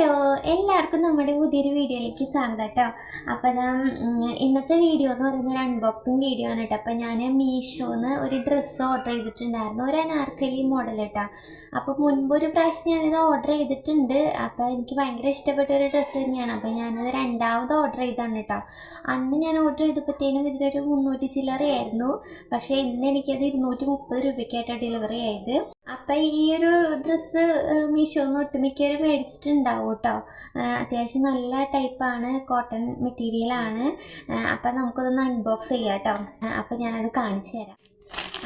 헬로 എല്ലാവർക്കും നമ്മുടെ പുതിയൊരു വീഡിയോയിലേക്ക് സ്വാഗതം കേട്ടോ. അപ്പോൾ അതാ ഇന്നത്തെ വീഡിയോ എന്ന് പറയുന്നത് ഒരു അൺബോക്സിങ് വീഡിയോ ആണ് കേട്ടോ. അപ്പോൾ ഞാൻ മീഷോന്ന് ഒരു ഡ്രസ്സ് ഓർഡർ ചെയ്തിട്ടുണ്ടായിരുന്നു. ഒരു അനാർക്കലി മോഡൽ കേട്ടോ. അപ്പോൾ മുൻപ് ഒരു പ്രാവശ്യം ഞാനിത് ഓർഡർ ചെയ്തിട്ടുണ്ട്. അപ്പോൾ എനിക്ക് ഭയങ്കര ഇഷ്ടപ്പെട്ട ഒരു ഡ്രസ്സ് തന്നെയാണ്. അപ്പോൾ ഞാനത് രണ്ടാമത് ഓർഡർ ചെയ്താണ് കേട്ടോ. അന്ന് ഞാൻ ഓർഡർ ചെയ്തപ്പോഴത്തേനും ഇതിലൊരു മുന്നൂറ്റി ചില്ലറയായിരുന്നു പക്ഷേ ഇന്ന് എനിക്കത് ഇരുന്നൂറ്റി മുപ്പത് രൂപയ്ക്കായിട്ടാണ് ഡെലിവറി ആയത്. അപ്പം ഈ ഒരു ഡ്രസ്സ് മീഷോന്ന് ഒട്ടുമിക്കവരും മേടിച്ചിട്ടുണ്ടാവും കേട്ടോ. അത്യാവശ്യം നല്ല ടൈപ്പാണ് കോട്ടൺ മെറ്റീരിയലാണ് അപ്പം നമുക്കതൊന്ന് അൺബോക്സ് ചെയ്യാം കേട്ടോ അപ്പം ഞാനത് കാണിച്ചു തരാം.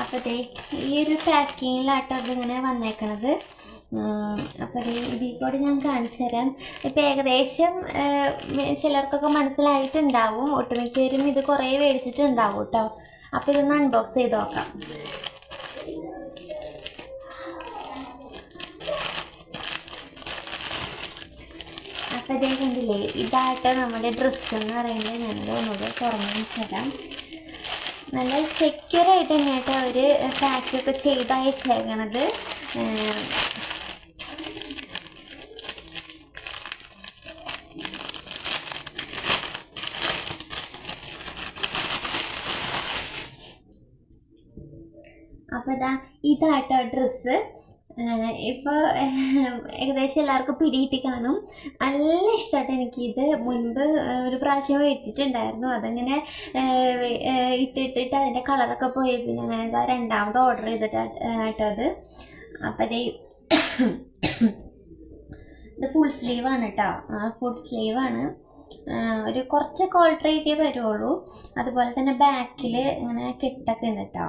അപ്പോൾ ഈ ഒരു പാക്കിങ്ങിലാട്ടോ അതിങ്ങനെ വന്നേക്കണത്. അപ്പോൾ ഇതിൽ കൂടെ ഞാൻ കാണിച്ചു തരാം. ഇപ്പം ഏകദേശം ചിലർക്കൊക്കെ മനസ്സിലായിട്ടുണ്ടാവും. ഒട്ടുമിക്കവരും ഇത് കുറേ മേടിച്ചിട്ടുണ്ടാവും കേട്ടോ അപ്പോൾ ഇതൊന്ന് അൺബോക്സ് ചെയ്ത് നോക്കാം. അപ്പോൾ ഇതേ കണ്ടില്ലേ ഇതായിട്ട് നമ്മുടെ ഡ്രസ്സ് എന്ന് പറയുന്നത്. ഞാൻ ഒന്നുകൂടെ തുറന്നു തരാം നല്ല സെക്യൂറായിട്ട് തന്നെയായിട്ട് അവർ പാക്കൊക്കെ ചെയ്ത് അയച്ചേക്കണത് അപ്പോൾ ഇതാ ഇതാട്ടോ ഡ്രസ്സ് ഇപ്പോൾ ഏകദേശം എല്ലാവർക്കും പിടികിട്ടി കാണും. നല്ല ഇഷ്ടമായിട്ട് എനിക്കിത്. മുൻപ് ഒരു പ്രാവശ്യം മേടിച്ചിട്ടുണ്ടായിരുന്നു. അതങ്ങനെ ഇട്ടിട്ടിട്ട് അതിന്റെ കളറൊക്കെ പോയി. പിന്നെ അങ്ങനെ രണ്ടാമത് ഓർഡർ ചെയ്തിട്ടാട്ടോ അത്. അപ്പം ഇത് ഫുൾ സ്ലീവാണ് കേട്ടോ. ഫുൾ സ്ലീവാണ് ഒരു കുറച്ച് കോൾട്രേറ്റേ വരുള്ളൂ. അതുപോലെ തന്നെ ബാക്കിൽ ഇങ്ങനെ കെട്ടൊക്കെ ഉണ്ട് കേട്ടോ.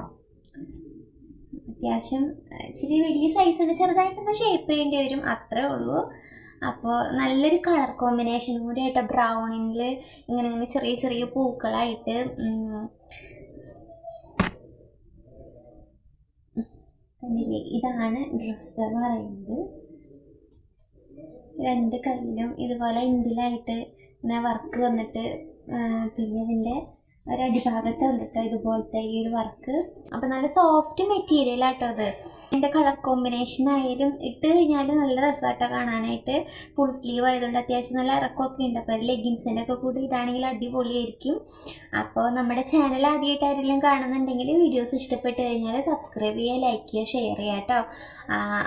അത്യാവശ്യം ഇച്ചിരി വലിയ സൈസ് ഉണ്ട് ചെറുതായിട്ടൊന്ന് ഷേപ്പ് ചെയ്യേണ്ടി വരും അത്രേ ഉള്ളൂ. അപ്പോൾ നല്ലൊരു കളർ കോമ്പിനേഷൻ കൂടി ആയിട്ട് ബ്രൗണിൽ ഇങ്ങനെ ഇങ്ങനെ ചെറിയ ചെറിയ പൂക്കളായിട്ട് ഇതാണ് ഡ്രസ്സ് എന്ന് പറയുന്നത്. രണ്ട് കയ്യിലും ഇതുപോലെ ഇന്തിലായിട്ട് ഇങ്ങനെ വർക്ക് വന്നിട്ട് പിന്നെ ഇതിന്റെ ഒരടിഭാഗത്ത് വന്നിട്ട് ഇതുപോലത്തെ ഈ ഒരു വർക്ക്. അപ്പം നല്ല സോഫ്റ്റ് മെറ്റീരിയൽ ആട്ടോ അത്. എന്റെ കളർ കോമ്പിനേഷൻ ആയാലും ഇട്ട് കഴിഞ്ഞാൽ നല്ല രസമാട്ടോ കാണാനായിട്ട്. ഫുൾ സ്ലീവ് ആയതുകൊണ്ട് അത്യാവശ്യം നല്ല ഇറക്കമൊക്കെ ഉണ്ട്. അപ്പോൾ ലെഗിൻസിന്റെ ഒക്കെ കൂടി ഇടാണെങ്കിൽ അടിപൊളിയായിരിക്കും. അപ്പോൾ നമ്മുടെ ചാനൽ ആദ്യമായിട്ട് ആരെങ്കിലും കാണുന്നുണ്ടെങ്കിൽ വീഡിയോസ് ഇഷ്ടപ്പെട്ട് കഴിഞ്ഞാൽ സബ്സ്ക്രൈബ് ചെയ്യുക ലൈക്ക് ചെയ്യുക ഷെയർ ചെയ്യുക കേട്ടോ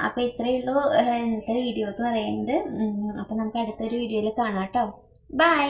അപ്പോൾ ഇത്രയേ ഉള്ളൂ ഇന്നത്തെ വീഡിയോ എന്ന് പറയുന്നത്. അപ്പോൾ നമുക്ക് അടുത്തൊരു വീഡിയോയിൽ കാണാം കേട്ടോ ബൈ